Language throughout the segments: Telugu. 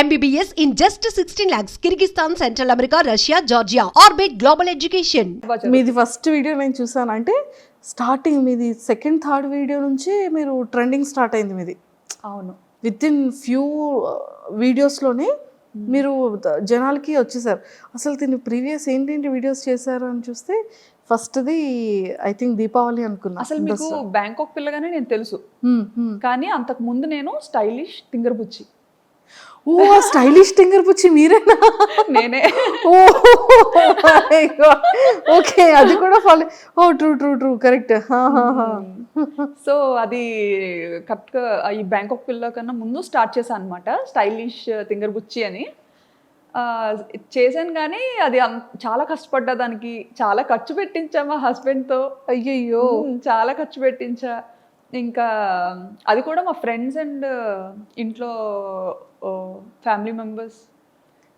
MBBS in just 16 lakhs, Kyrgyzstan, Central America, Russia, Georgia. Orbit Global Education. మీది ఫస్ట్ వీడియో నేను చూసాను అంటే స్టార్టింగ్ మీది సెకండ్ థర్డ్ వీడియో నుంచి మీరు ట్రెండింగ్ స్టార్ట్ అయింది మీది. అవును. విత్ ఇన్ ఫ్యూ వీడియోస్లోనే మీరు జనాలకి వచ్చేసారు. అసలు దీని ప్రీవియస్ ఏంటేంటి వీడియోస్ చేశారు అని చూస్తే ఫస్ట్ది ఐ థింక్ దీపావళి అనుకున్నా. అసలు మీకు బ్యాంకాక్ పిల్లగానే నేను తెలుసు. హ్మ్, హ్మ్. కానీ అంతకు ముందు నేను స్టైలిష్ తింగర్ ఓ స్టైలిష్ టింగర్ పుచ్చి మీరేనా? నేనే. ఓ ఓకే అది కూడా ఫాలో ఓ true true true correct so అది కరెక్ట్గా ఈ బ్యాంకాక్ పిల్ల కన్నా ముందు స్టార్ట్ చేశాను అనమాట స్టైలిష్ తింగర్ బుచ్చి అని. చేశాను కానీ అది చాలా కష్టపడ్డా దానికి చాలా ఖర్చు పెట్టించా మా హస్బెండ్తో అయ్యయ్యో. చాలా ఖర్చు పెట్టించా. ఇంకా అది కూడా మా ఫ్రెండ్స్ అండ్ ఇంట్లో ఫ్యామిలీ మెంబర్స్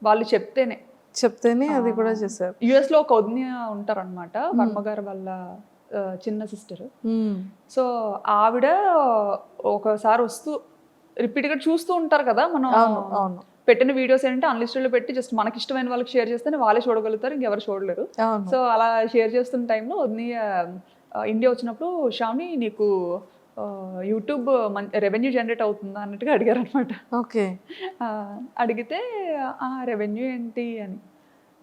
వాళ్ళు చెప్తేనే. చెప్తేనే అది కూడా చేశారు. యుఎస్లో ఒక వదిన ఉంటారనమాట వర్మ గారు వాళ్ళ చిన్న సిస్టర్. సో ఆవిడ ఒకసారి వస్తూ రిపీట్గా చూస్తూ ఉంటారు కదా మనం పెట్టిన వీడియోస్ ఏంటంటే అన్లిస్టెడ్లో పెట్టి జస్ట్ మనకి ఇష్టమైన వాళ్ళకి షేర్ చేస్తేనే వాళ్ళే చూడగలుగుతారు ఇంకెవరు చూడలేరు. సో అలా షేర్ చేస్తున్న టైంలో వదిన ఇండియా వచ్చినప్పుడు శ్రావణి నీకు యూట్యూబ్ రెవెన్యూ జనరేట్ అవుతుందా అన్నట్టుగా అడిగారు అనమాట ఓకే అడిగితే రెవెన్యూ ఏంటి అని.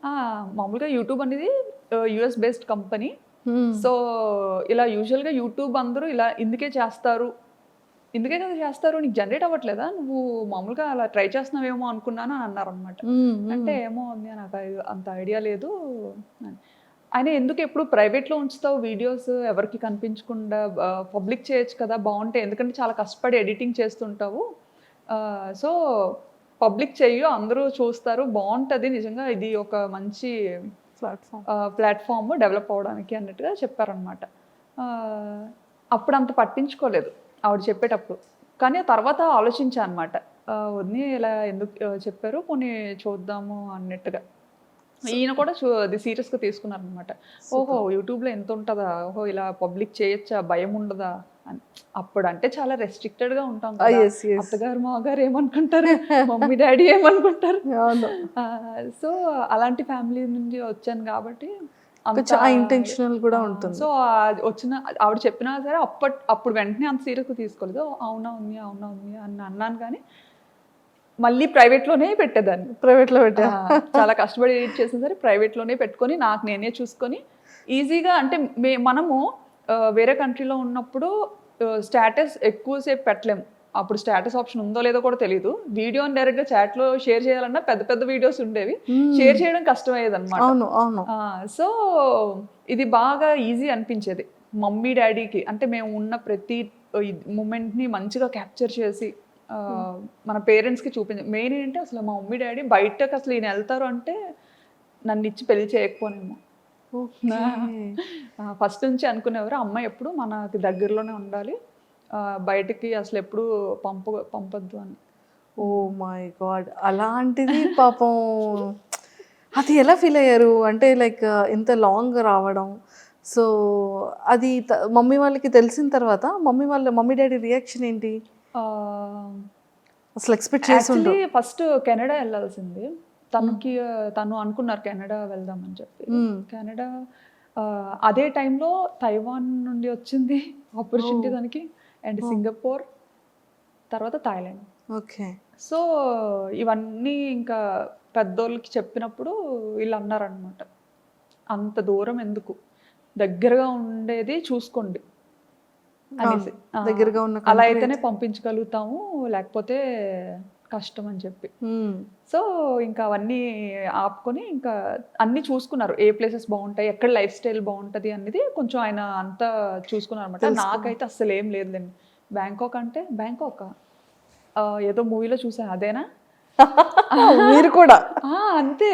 "ఆ, మామూలుగా యూట్యూబ్ అనేది యుఎస్ బేస్డ్ కంపెనీ. సో ఇలా యూజువల్గా యూట్యూబ్ అందరూ ఇలా ఇందుకే చేస్తారు. ఇందుకే కదా చేస్తారు నీకు జనరేట్ అవ్వట్లేదా? నువ్వు మామూలుగా అలా ట్రై చేస్తున్నావేమో అనుకున్నాను? అని అన్నారు అనమాట హ్మ్, హ్మ్. అంటే ఏమో ఉంది నాకు అంత ఐడియా లేదు అని. ఆయన ఎందుకు ఎప్పుడు ప్రైవేట్లో ఉంచుతావు వీడియోస్? ఎవరికి కనిపించకుండా పబ్లిక్ చేయొచ్చు కదా బాగుంటాయి ఎందుకంటే చాలా కష్టపడి ఎడిటింగ్ చేస్తుంటావు. సో పబ్లిక్ చెయ్యు అందరూ చూస్తారు. బాగుంటుంది నిజంగా. ఇది ఒక మంచి ప్లాట్ఫామ్. ప్లాట్ఫామ్ డెవలప్ అవ్వడానికి అన్నట్టుగా చెప్పారనమాట అప్పుడు అంత పట్టించుకోలేదు ఆవిడ చెప్పేటప్పుడు. కానీ ఆ తర్వాత ఆలోచించా అనమాట వదిని ఇలా ఎందుకు చెప్పారు. పోనీ చూద్దాము అన్నట్టుగా. ఈయన కూడా అది సీరియస్గా తీసుకున్నారనమాట ఓహో యూట్యూబ్లో ఎంత ఉంటుందా? ఓహో ఇలా పబ్లిక్ చేయొచ్చా? భయం ఉండదా? అని అప్పుడు అంటే చాలా రెస్ట్రిక్టెడ్గా ఉంటాం కదా. yes, yes. అత్తగారు మాగారు ఏమనుకుంటారు? మమ్మీ డాడీ ఏమనుకుంటారు? సో అలాంటి ఫ్యామిలీ నుండి వచ్చాను కాబట్టి intentional కూడా ఉంటుంది. సో వచ్చిన ఆవిడ చెప్పినా సరే అప్పట్ అప్పుడు వెంటనే అంత సీరియస్గా తీసుకోలేదు. "ఓ, అవునా ఉంది అవునా ఉంది అని అన్నాను కానీ మళ్ళీ ప్రైవేట్లోనే పెట్టేదాన్ని. ప్రైవేట్లో పెట్టా. చాలా కష్టపడి ఎడిట్ చేసిన సరే ప్రైవేట్లోనే పెట్టుకొని నాకు నేనే చూసుకొని ఈజీగా అంటే మే మనము వేరే కంట్రీలో ఉన్నప్పుడు స్టేటస్ ఎక్కువసేపు పెట్టలేము అప్పుడు స్టేటస్ ఆప్షన్ ఉందో లేదో కూడా తెలియదు వీడియోని డైరెక్ట్గా చాట్లో షేర్ చేయాలన్నా పెద్ద పెద్ద వీడియోస్ ఉండేవి. షేర్ చేయడం కష్టమయ్యేది అనమాట సో ఇది బాగా ఈజీ అనిపించేది. మమ్మీ డాడీకి అంటే మేము ఉన్న ప్రతి మూమెంట్ని మంచిగా క్యాప్చర్ చేసి మన పేరెంట్స్కి చూపించ మెయిన్ ఏంటంటే అసలు మా మమ్మీ డాడీ బయటకు అసలు ఈయన వెళ్తారు అంటే నన్ను ఇచ్చి పెళ్ళి చేయకపోనేమో ఫస్ట్ నుంచి అనుకునేవారు అమ్మాయి ఎప్పుడు మనకి దగ్గరలోనే ఉండాలి. బయటికి అసలు ఎప్పుడు పంప పంపొద్దు అని. Oh my God. అలాంటిది పాపం అది ఎలా ఫీల్ అయ్యారు? అంటే లైక్ ఇంత లాంగ్ రావడం. సో అది మమ్మీ వాళ్ళకి తెలిసిన తర్వాత మమ్మీ వాళ్ళ మమ్మీ డాడీ రియాక్షన్ ఏంటి? అసలు ఎక్స్పెక్ట్ చేసి ఫస్ట్ కెనడా వెళ్ళాల్సింది. తనకి తను అనుకున్నారు కెనడా వెళ్దామని చెప్పి. కెనడా అదే టైంలో తైవాన్ నుండి వచ్చింది ఆపర్చునిటీ దానికి అండ్ సింగపూర్ తర్వాత థాయిలాండ్. ఓకే. సో ఇవన్నీ ఇంకా పెద్దోళ్ళకి చెప్పినప్పుడు వీళ్ళు అన్నారనమాట అంత దూరం ఎందుకు? దగ్గరగా ఉండేది చూసుకోండి. అనేసి దగ్గరగా ఉన్న అలా అయితేనే పంపించగలుగుతాము లేకపోతే కష్టం అని చెప్పి. సో ఇంకా అవన్నీ ఆపుకొని ఇంకా అన్ని చూసుకున్నారు. ఏ ప్లేసెస్ బాగుంటాయి ఎక్కడ లైఫ్ స్టైల్ బాగుంటది అనేది కొంచెం ఆయన అంతా చూసుకున్నారు అనమాట నాకైతే అస్సలు ఏం లేదులేండి బ్యాంకాక్ అంటే బ్యాంకాక్? ఏదో మూవీలో చూసాను అదేనా? మీరు కూడా? అంతే.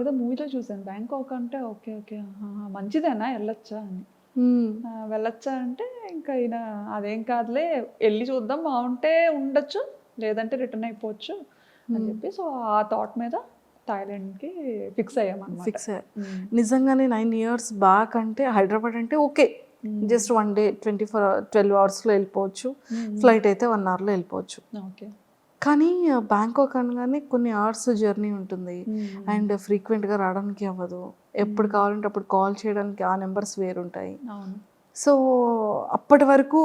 ఏదో మూవీలో చూసాను బ్యాంకాక్ అంటే ఓకే ఓకే మంచిదేనా? వెళ్ళొచ్చా అని. వెళ్ళొచ్చా అంటే ఇంకా ఈయన అదేం కాదులే వెళ్ళి చూద్దాం బాగుంటే ఉండొచ్చు లేదంటే రిటర్న్ అయిపోవచ్చు అని చెప్పి సో ఆ థాట్ మీద థాయిలాండ్కి ఫిక్స్ అయ్యామన్నమాట. ఫిక్స్ నిజంగానే నైన్ ఇయర్స్ బ్యాక్ అంటే హైదరాబాద్ అంటే okay. Just one day twenty four twelve అవర్స్లో వెళ్ళిపోవచ్చు. ఫ్లైట్ అయితే వన్ అవర్లో వెళ్ళిపోవచ్చు. ఓకే. కానీ బ్యాంకాక్ అనగానే కొన్ని అవర్స్ జర్నీ ఉంటుంది. అండ్ ఫ్రీక్వెంట్గా రావడానికి అవ్వదు. ఎప్పుడు కావాలంటే అప్పుడు కాల్ చేయడానికి ఆ నెంబర్స్ వేరుంటాయి. అవును. సో అప్పటి వరకు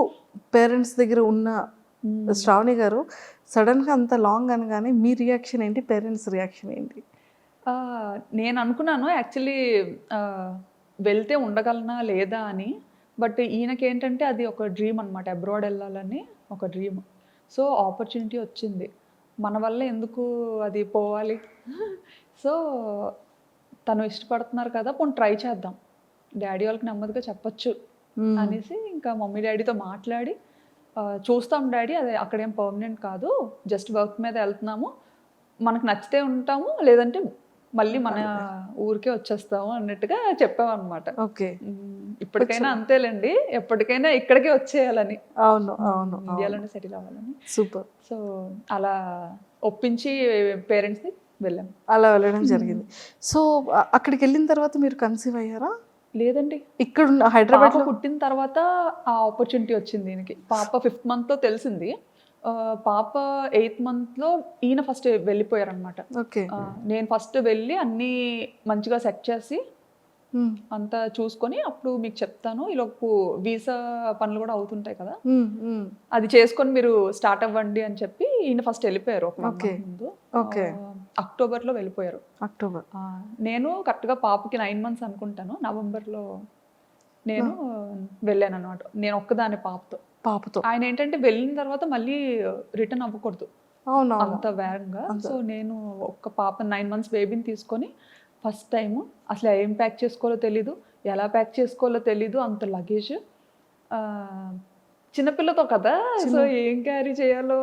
పేరెంట్స్ దగ్గర ఉన్న శ్రావణి గారు సడన్గా అంత లాంగ్ అనగానే మీ రియాక్షన్ ఏంటి? పేరెంట్స్ రియాక్షన్ ఏంటి? నేను అనుకున్నాను యాక్చువల్లీ వెళ్తే ఉండగలనా లేదా అని. బట్ ఈయనకి ఏంటంటే అది ఒక డ్రీమ్ అనమాట అబ్రాడ్ వెళ్ళాలని ఒక డ్రీమ్. సో ఆపర్చునిటీ వచ్చింది. మన వల్ల ఎందుకు అది పోవాలి? సో తను ఇష్టపడుతున్నారు కదా పోనీ ట్రై చేద్దాం. డాడీ వాళ్ళకి నెమ్మదిగా చెప్పొచ్చు. అనేసి ఇంకా మమ్మీ డాడీతో మాట్లాడి చూస్తాం డాడీ అది అక్కడేం పర్మనెంట్ కాదు జస్ట్ వర్క్ మీద వెళ్తున్నాము. మనకు నచ్చితే ఉంటాము లేదంటే మళ్ళీ మన ఊరికే వచ్చేస్తాము అన్నట్టుగా చెప్పామన్నమాట. ఓకే. ఇప్పటికైనా అంతేలేండి ఎప్పటికైనా ఇక్కడికే వచ్చేయాలని. అవును అవును ఇండియాలోనే సెటిల్ అవ్వాలని. సూపర్. సో అలా ఒప్పించి పేరెంట్స్ని వెళ్ళాం. అలా వెళ్ళడం జరిగింది. సో అక్కడికి వెళ్ళిన తర్వాత మీరు కన్సీవ్ అయ్యారా? లేదండి. ఇక్కడ హైదరాబాద్ పుట్టిన తర్వాత ఆ ఆపర్చునిటీ వచ్చింది దీనికి. పాప ఫిఫ్త్ మంత్లో తెలిసింది. ఆ, పాప ఎయిత్ మంత్లో ఈయన ఫస్ట్ వెళ్ళిపోయారనమాట ఓకే. నేను ఫస్ట్ వెళ్ళి అన్నీ మంచిగా సెట్ చేసి అంతా చూసుకొని అప్పుడు మీకు చెప్తాను. ఈలోపు వీసా పనులు కూడా అవుతుంటాయి కదా. అది చేసుకొని మీరు స్టార్ట్ అవ్వండి అని చెప్పి ఈయన ఫస్ట్ వెళ్ళిపోయారు ఒక ముందు. Okay. అక్టోబర్లో వెళ్ళిపోయారు. అక్టోబర్. నేను కరెక్ట్గా పాపకి నైన్ మంత్స్ అనుకుంటాను. నవంబర్లో నేను వెళ్ళాను అనమాట నేను ఒక్కదాని పాపతో. పాపతో. ఆయన ఏంటంటే వెళ్ళిన తర్వాత మళ్ళీ రిటర్న్ అవ్వకూడదు. అవునా అంత వేగంగా. సో నేను ఒక్క పాప నైన్ మంత్స్ బేబీని తీసుకొని ఫస్ట్ టైం అసలు ఏం ప్యాక్ చేసుకోవాలో తెలీదు ఎలా ప్యాక్ చేసుకోవాలో తెలీదు అంత లగేజ్ చిన్నపిల్లతో కదా? సో ఏం క్యారీ చేయాలో?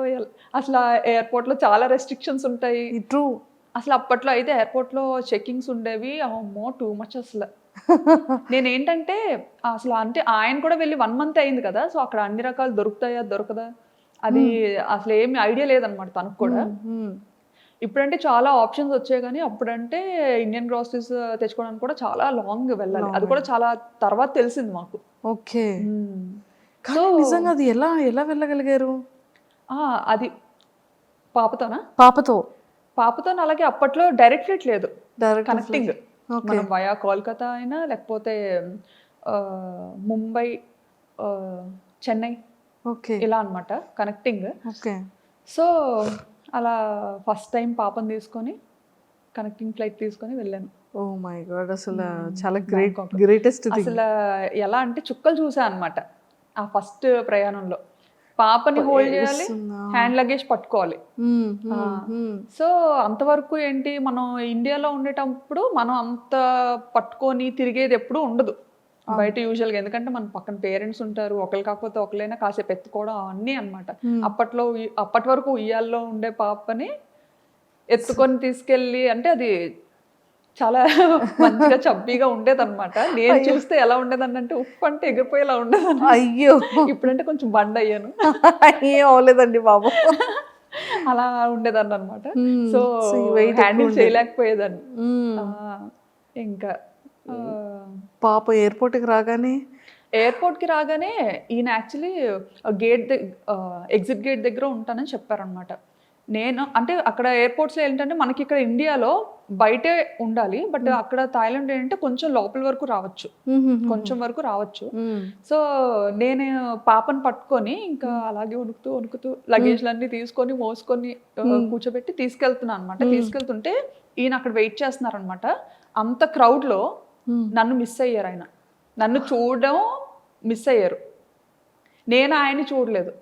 అసలు ఎయిర్పోర్ట్లో చాలా రెస్ట్రిక్షన్స్ ఉంటాయి. ట్రూ అసలు అప్పట్లో అయితే ఎయిర్పోర్ట్లో చెక్కింగ్స్ ఉండేవి. అమ్మో టూ మచ్ అసలు. నేను ఏంటంటే అసలు అంటే ఆయన కూడా వెళ్ళి వన్ మంత్ అయింది కదా? సో అక్కడ అన్ని రకాలు దొరుకుతాయా? దొరకదా? అది అసలు ఏమి ఐడియా లేదనమాట తనకు కూడా. ఇప్పుడంటే చాలా ఆప్షన్స్ వచ్చాయి కానీ అప్పుడంటే ఇండియన్ గ్రాసరీస్ తెచ్చుకోవడానికి కూడా చాలా లాంగ్ వెళ్ళాలి. అది కూడా చాలా తర్వాత తెలిసింది మాకు. ఓకే నిజంగా అది ఎలా ఎలా వెళ్ళగలిగారు? ఆ, అది పాపతోనా? పాపతో. పాపతో అలాగే అప్పట్లో డైరెక్ట్ ఫ్లైట్ లేదు. కనెక్టింగ్ మనం వయా కోల్కతా అయినా లేకపోతే ముంబై చెన్నై ఓకే. ఇలా అన్నమాట కనెక్టింగ్. ఓకే. సో అలా ఫస్ట్ టైం పాపని తీసుకొని కనెక్టింగ్ ఫ్లైట్ తీసుకొని వెళ్ళాను. ఓ మై గాడ్ అసలు చాలా గ్రేట్. గ్రేటెస్ట్ అసలు ఎలా అంటే చుక్కలు చూసా అనమాట ఆ ఫస్ట్ ప్రయాణంలో. పాపని హోల్డ్ చేయాలి? హ్యాండ్ లగేజ్ పట్టుకోవాలి. సో అంతవరకు ఏంటి మనం ఇండియాలో ఉండేటప్పుడు మనం అంత పట్టుకొని తిరిగేది ఎప్పుడు ఉండదు. బయట యూజువల్గా. ఎందుకంటే మన పక్కన పేరెంట్స్ ఉంటారు ఒకరు కాకపోతే ఒకరైనా కాసేపు ఎత్తుకోవడం అవన్నీ అన్నమాట. అప్పట్లో అప్పటి వరకు ఉయ్యాల్లో ఉండే పాపని ఎత్తుకొని తీసుకెళ్ళి అంటే అది చాలా మంచిగా చబ్బీగా ఉండేదన్నమాట. నేను చూస్తే ఎలా ఉండేదని అంటే ఉప్పు అంటే ఎగిరిపోయేలా ఉండేదని అయ్యో. ఇప్పుడంటే కొంచెం బండ్ అయ్యాను ఏం అవ్వలేదండి బాబు. అలా ఉండేదాన్ని అనమాట. సో హ్యాండిల్ ఉండేది. చేయలేకపోయేదాన్ని. ఇంకా పాప ఎయిర్పోర్ట్కి రాగానే? ఎయిర్పోర్ట్కి రాగానే ఈయన యాక్చువల్లీ గేట్ ఎగ్జిట్ గేట్ దగ్గర ఉంటానని చెప్పారనమాట నేను అంటే అక్కడ ఎయిర్పోర్ట్స్లో ఏంటంటే మనకి ఇక్కడ ఇండియాలో బయటే ఉండాలి బట్ అక్కడ థాయిలాండ్ ఏంటంటే కొంచెం లోపల వరకు రావచ్చు. కొంచెం వరకు రావచ్చు. సో నేను పాపను పట్టుకొని ఇంకా అలాగే వణుకుతూ వణుకుతూ లగేజ్లన్నీ తీసుకొని మోసుకొని కూర్చోబెట్టి తీసుకెళ్తున్నాను అనమాట తీసుకెళ్తుంటే ఈయన అక్కడ వెయిట్ చేస్తున్నారు అనమాట అంత క్రౌడ్లో. నన్ను మిస్ అయ్యారు ఆయన. నన్ను చూడడం మిస్ అయ్యారు. నేను ఆయన్ని చూడలేదు.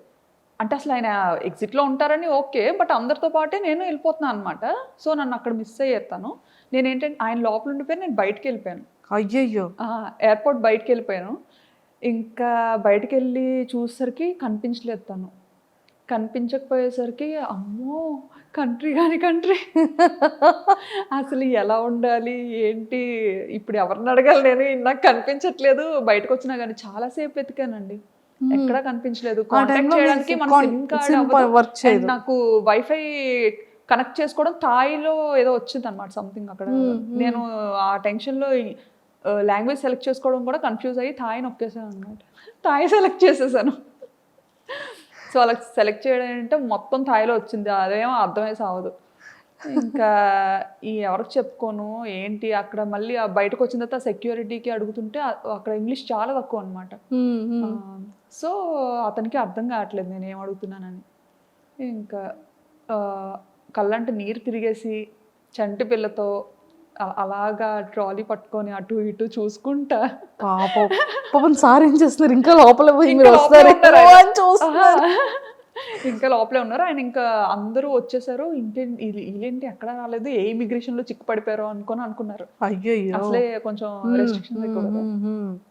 అంటే అసలు ఆయన ఎగ్జిట్లో ఉంటారని ఓకే బట్ అందరితో పాటే నేను వెళ్ళిపోతున్నాను అనమాట సో నన్ను అక్కడ మిస్ అయ్యారు తను నేను ఏంటంటే ఆయన లోపల ఉండిపోయి నేను బయటకు వెళ్ళిపోయాను. అయ్యయ్యో. ఎయిర్పోర్ట్ బయటికి వెళ్ళిపోయాను. ఇంకా బయటికి వెళ్ళి చూసేసరికి కనిపించలేదు తను. కనిపించకపోయేసరికి అమ్మో కంట్రీ కాని కంట్రీ అసలు ఎలా ఉండాలి? ఏంటి? ఇప్పుడు ఎవరిని అడగాలి? నేను నాకు కనిపించట్లేదు. బయటకు వచ్చినా కానీ చాలాసేపు వెతికానండి. ఎక్కడా కనిపించలేదు. కాంటాక్ట్ చేయడానికి మన సిమ్ కార్డ్ వర్క్ చేయదు. నాకు వైఫై కనెక్ట్ చేసుకోవడం థాయిలో ఏదో వచ్చింది అనమాట సంథింగ్ అక్కడ నేను ఆ టెన్షన్లో లాంగ్వేజ్ సెలెక్ట్ చేసుకోవడం కూడా కన్ఫ్యూజ్ అయ్యి థాయ్ నొక్కేసాను అనమాట థాయ్ సెలెక్ట్ చేసేసాను. సో వాళ్ళకి సెలెక్ట్ చేయడం అంటే మొత్తం థాయిలో వచ్చింది. అదేమో అర్థమై సావదు. ఇంకా ఈ ఎవరికి చెప్పుకోను ఏంటి అక్కడ మళ్ళీ బయటకు వచ్చిన తర్వాత సెక్యూరిటీకి అడుగుతుంటే అక్కడ ఇంగ్లీష్ చాలా తక్కువ అనమాట. సో అతనికి అర్థం కావట్లేదు నేను ఏం అడుగుతున్నానని. ఇంకా కళ్ళంటే నీరు తిరిగేసి చంటి పిల్లతో అలాగా ట్రాలీ పట్టుకొని అటు ఇటు చూసుకుంటా. పాపం. పాపం సార్ ఏం చేస్తున్నారు? ఇంకా లోపల పోయి ఇంకా లోపలే వస్తారు. ఉన్నారు ఆయన. ఇంకా లోపలే ఉన్నారు. ఆయన ఇంకా అందరూ వచ్చేసారు. వీళ్ళు- వీళ్ళేంటి ఎక్కడ రాలేదు? ఏ ఇమిగ్రేషన్లో చిక్కు పడిపోయారో అనుకొని అనుకున్నారు. అయ్యో అసలే కొంచెం రెస్ట్రిక్షన్స్